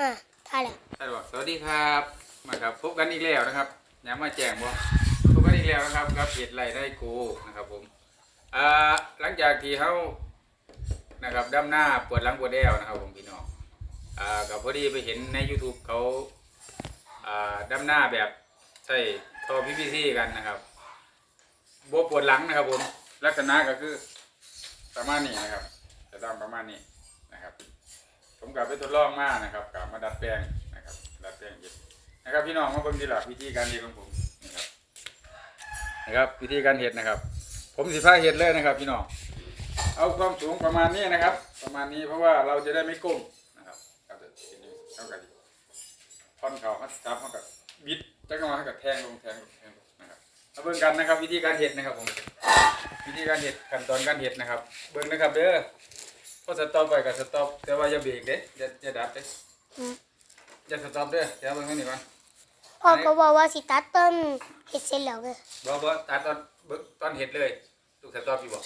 อะถ่ายแล้วสวัสดีสวัสดีครับมาครับพบกันอีกแล้วนะครับย้ำมาแจ้งบ่พบกันอีกแล้วนะครับกับเพจไรได้กูนะครับผมอ่าหลังจากที่เขานะครับดำหน้าปวดหลังปวดแอวนะครับผมพี่น้องอ่ากับพอดีไปเห็นใน YouTube เขาอ่าดำหน้าแบบใส่ท่อ PVC กันนะครับบวปวดหลังนะครับผมลักษณะก็คือประมาณนี้นะครับจะดำประมาณนี้ ผมกลับไปทดลองมานะครับกลับมาดัดแปลงนะครับดัดแปลงเห็ดนะครับพี่น้องมาเบิ่งดีหลักวิธีการเห็ดของผมนะครับนะครับ วิธีการเห็ดนะครับ ผมสิพาเห็ดเลยนะครับ พี่น้องเอาความสูงประมาณนี้นะครับ ประมาณนี้เพราะว่าเราจะได้ไม่ก้มนะครับครับเดี๋ยวเห็นอยู่เท่ากันท่อนเขาจับเขากับบิดจักหน่อยเขากับแทงลงแทงลงแทงลงนะครับมาเบิ่งกันนะครับ วิธีการเห็ดนะครับผมวิธีการเห็ดขั้นตอนการเห็ดนะครับ เบิ่งนะครับเด้อ พอสต็อปไปก็สต็อปแต่ว่าอย่าเบรกเด้อย่าอย่าดับเด้อืมอย่าสต็อปเด้อเดี๋ยวเบิ่งตรงนี้ก่อนพ่อก็บอกว่าสิตัดต้นเห็ดเสร็จแล้วไงบ่บ่ตัดตอนเบิ่งตอนเห็ดเลยลูกสต็อปอยู่บ่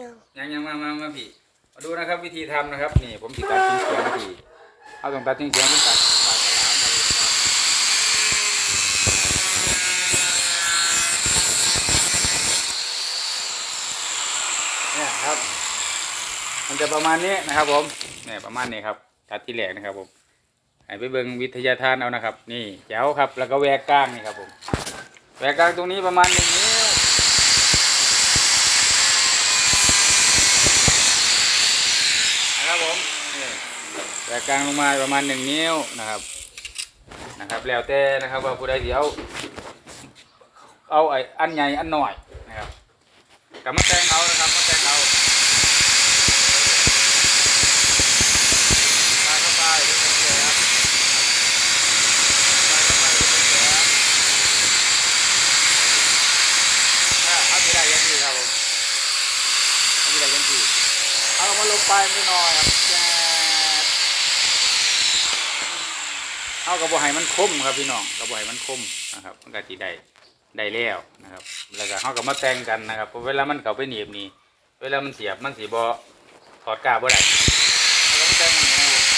ยังยังยังมามามาพี่มาดูนะครับวิธีทำนะครับนี่ผมสิตัดทิ้งเสียงพี่เอาต้องตัดทิ้งเสียงผมตัดปลายฉลามมาเลยเนี่ยครับ มันจะประมาณนี้นะครับ ผมเนี่ยประมาณนี้ครับตัดที่แหลกนะครับ ผมให้ไปเบิงวิทยาทานเอานะครับ นี่แจ๋วครับ แล้วก็แหวกกลางนี่ครับผมแหวกกลางตรงนี้ประมาณหนึ่งนิ้วนะครับผมแหวกกลางลงมาประมาณหนึ่งนิ้วนะครับนะครับ แล้วแต่นะครับว่าผู้ใดสิเอาเอาไอ้อันใหญ่อันหน่อยนะครับกับมาแตงเอานะครับมาแต่งเอา ตาเข้าไปดูเป็นแผลครับตาเข้าไปดูเป็นแผลอ่าเอาที่ใดยังที่ครับผมเอาที่ใดยังที่เอา มาลงไปนิดหน่อยครับแจ๊ดเอากระบอกไห้มันคมครับพี่น้องกระบอกไห้มันคมนะครับมันก็จีได้ได้แล้วนะครับ แล้วก็เขาก็มาแต่งกันนะครับเพราะเวลามันเข้าไปหนีบนี่เวลามันเสียบมันสีบอถอดกาบบ่ได้เขาก็มาแต่งอย่างนี้นะครับผ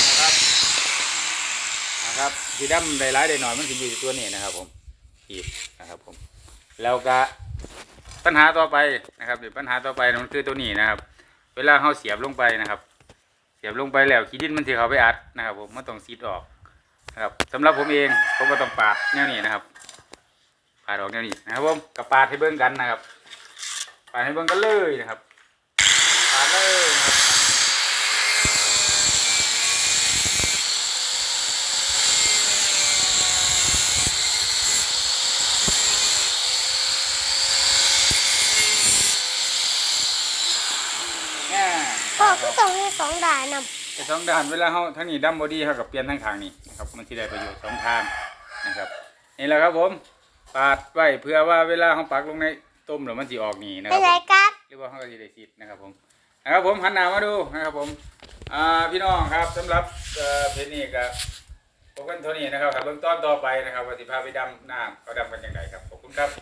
ม นะครับนะครับ สีดำได้ร้ายได้หน่อยมันสิอยู่ที่ตัวนี้นะครับผมขีดนะครับผมแล้วก็ปัญหาต่อไปนะครับเดี๋ยวปัญหาต่อไปมันคือตัวนี้นะครับ เวลาเขาเสียบลงไปนะครับ เสียบลงไปแล้วขี้ดินมันสิเขาไปอัดนะครับ ผมมันต้องซีดออกนะครับสำหรับผมเองผมก็ต้องปาดแนวนี้นะครับปาดออกแนวนี้นะครับผมกับปาดให้เบิ่งกันนะครับปาดให้เบิ่งกันเลยนะครับปาดเลยนะครับ เนี่ย พ่อก็ต้องให้สองด่านนไอ้สองด้านเวลาเขาทั้งนี้ดัมบอดี้เขากับเปลี่ยนทั้งทางนี้นะครับมันที่ได้ประโยชน์สองทางนะครับนี่แหละครับผมปาดไว้เพื่อว่าเวลาเขาปักลงในต้มหรือมันสีออกนี่นะคไปรับไหนผมครับหรือว่าเขาก็จะได้สิทธิ์นะครับผมนะครับผมหันหน้ามาดูนะครับผมอ่าพี่น้องครับสำหรับเอ่อเพจนี้ก็พบกันเท่านี้นะครับครับเบื้องต้นต่อไปนะครับว่าสิพาไปดำน้ำเขาดำกันอย่างไรครับขอบคุณครับ